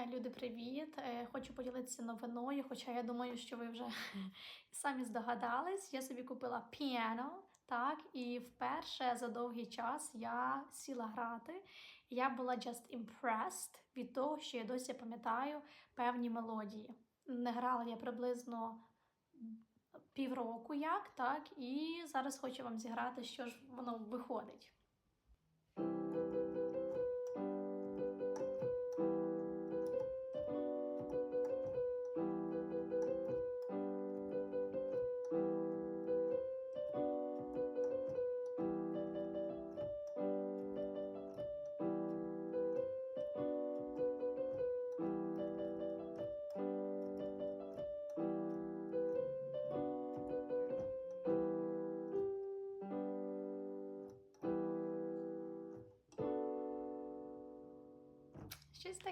Е, Люди, привіт! Е, Хочу поділитися новиною, хоча я думаю, що ви вже самі здогадались. Я собі купила піано, так, і вперше за довгий час я сіла грати. Я була just impressed від того, що я досі пам'ятаю певні мелодії. Не грала я приблизно півроку як, так, і зараз хочу вам зіграти, що ж воно виходить. just like